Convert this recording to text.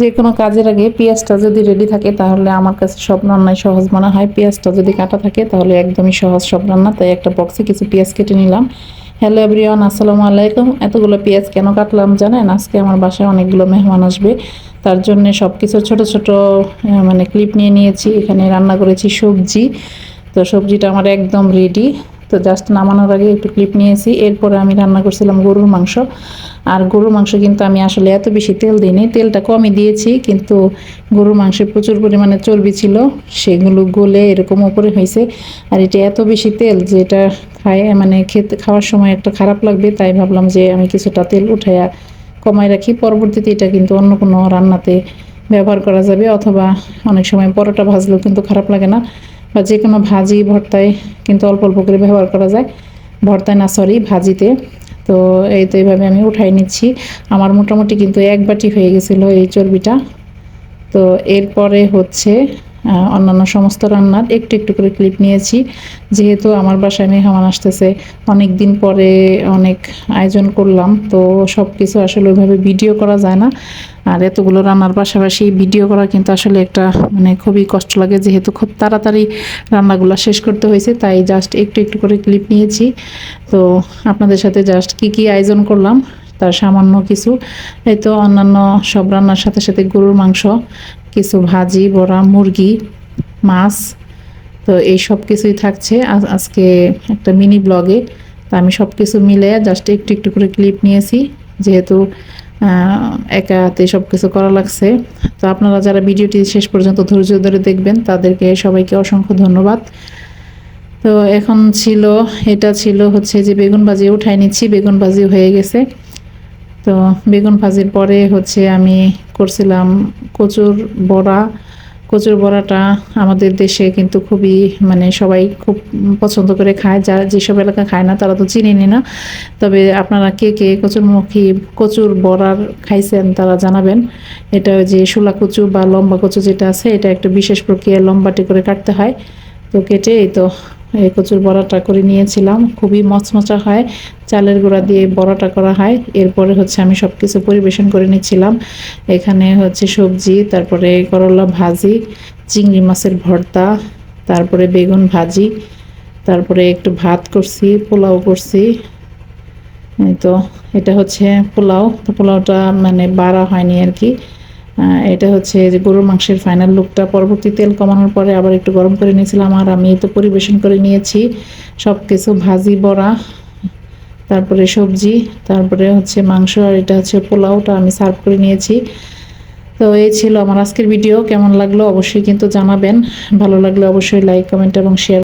যে কোনো কাজের আগে পেঁয়াজটা যদি রেডি থাকে, তাহলে আমার কাছে সব রান্নাই সহজ মনে হয়। পেঁয়াজটা যদি কাটা থাকে, তাহলে একদমই সহজ সব রান্না। তাই একটা বক্সে কিছু পেঁয়াজ কেটে নিলাম। হ্যালো এভরিওয়ান আসসালামু আলাইকুম। এতগুলো পেঁয়াজ কেন কাটলাম জানেন? আজকে আমার বাসায় অনেকগুলো মেহমান আসবে। তার জন্য সব কিছু ছোট ছোট মানে ক্লিপ নিয়ে নিয়েছি। এখানে রান্না করেছি সবজি। তো সবজিটা আমার একদম রেডি তো জাস্ট নামানোর আগে একটু ক্লিপ নিয়েছি। এরপরে আমি রান্না করছিলাম গরুর মাংস। আর গরুর মাংস কিন্তু আমি আসলে এত বেশি তেল দিইনি। তেলটা কমই দিয়েছি, কিন্তু গরুর মাংসে প্রচুর পরিমাণে চর্বি ছিল। সেগুলো গলে এরকম ওপরে হয়েছে। আর এটা এত বেশি তেল যে এটা খায় মানে খেতে, খাওয়ার সময় একটা খারাপ লাগবে। তাই ভাবলাম যে আমি কিছুটা তেল উঠাইয়া কমাই রাখি। পরবর্তীতে এটা কিন্তু অন্য কোনো রান্নাতে ব্যবহার করা যাবে। অথবা অনেক সময় পরোটা ভাজলেও কিন্তু খারাপ লাগে না। বা যে কোনো ভাজি, ভর্তায় কিন্তু অল্প অল্প করে ব্যবহার করা যায়। ভর্তায় না সরি ভাজিতে। তো এই তো এইভাবে আমি উঠাই নিচ্ছি। আমার মোটামুটি কিন্তু এক বাটি হয়ে গেছিল এই চর্বিটা। তো এরপরে হচ্ছে অন্যান্য সমস্ত রান্নার একটু একটু করে ক্লিপ নিয়েছি। যেহেতু আমার বাসায় মেহমান আসতেছে অনেক দিন পরে অনেক আয়োজন করলাম, তো সব কিছু আসলে ওইভাবে ভিডিও করা যায় না। আর এতগুলো রান্নার পাশাপাশি ভিডিও করা কিন্তু আসলে একটা মানে খুবই কষ্ট লাগে, যেহেতু খুব তাড়াতাড়ি রান্নাগুলো শেষ করতে হয়েছে, তাই জাস্ট একটু একটু করে ক্লিপ নিয়েছি। তো আপনাদের সাথে জাস্ট কি কি আয়োজন করলাম, তার সামান্য কিছু। এই তো অন্যান্য সব রান্নার সাথে সাথে গরুর মাংস কিছু ভাজি, বড়া, মুরগি, মাছ, তো এই সব কিছুই থাকছে। আজ- আজকে একটা মিনি ব্লগে। তো আমি সব কিছু মিলে জাস্ট একটু একটু করে ক্লিপ নিয়েছি। যেহেতু একা হাতে সব কিছু করা লাগছে। তো আপনারা যারা ভিডিওটি শেষ পর্যন্ত ধৈর্য ধরে দেখবেন, তাদেরকে সবাইকে অসংখ্য ধন্যবাদ। তো এখন ছিল, এটা ছিল হচ্ছে যে বেগুন বাজি উঠাই নিচ্ছি। বেগুন বাজি হয়ে গেছে। তো বেগুন ভাজির পরে হচ্ছে আমি করছিলাম কচুর বড়া। কচুর বড়াটা আমাদের দেশে কিন্তু খুবই মানে সবাই খুব পছন্দ করে খায়। যারা যেসব এলাকা খায় না তারা তো চিনেনি না। তবে আপনারা কে কে কচুরমুখী কচুর বড়ার খাইছেন তারা জানাবেন। এটা যে শোলা কচু বা লম্বা কচু যেটা আছে, এটা একটা বিশেষ প্রক্রিয়ায় লম্বাটি করে কাটতে হয়। তো কেটে এই তো এই কচুর বড়াটা করে নিয়েছিলাম। খুবই মচমচা হয়, চালের গুঁড়া দিয়ে বড়াটা করা হয়। এরপরে হচ্ছে আমি সব কিছু পরিবেশন করে নিচ্ছিলাম। এখানে হচ্ছে সবজি, তারপরে করলা ভাজি, চিংড়ি মাছের ভর্তা, তারপরে বেগুন ভাজি, তারপরে একটু ভাত করছি, পোলাও করছি। তো, এটা হচ্ছে পোলাও। তো পোলাওটা মানে বাড়া হয়নি আর কি। এটা হচ্ছে যে গরুর মাংসের ফাইনাল লুকটা পরবর্তী তেল কমানোর পরে আবার একটু গরম করে নিয়েছিলাম, আর আমি তো পরিবেশন করে নিয়েছি। সব কিছু ভাজি, বড়া, তারপরে সবজি, তারপরে হচ্ছে মাংস, আর এটা হচ্ছে পোলাওটা আমি সার্ভ করে নিয়েছি। তো এই ছিল আমার আজকের ভিডিও কেমন লাগল অবশ্যই কিন্তু জানাবেন, ভালো লাগলে অবশ্যই লাইক কমেন্ট এবং শেয়ার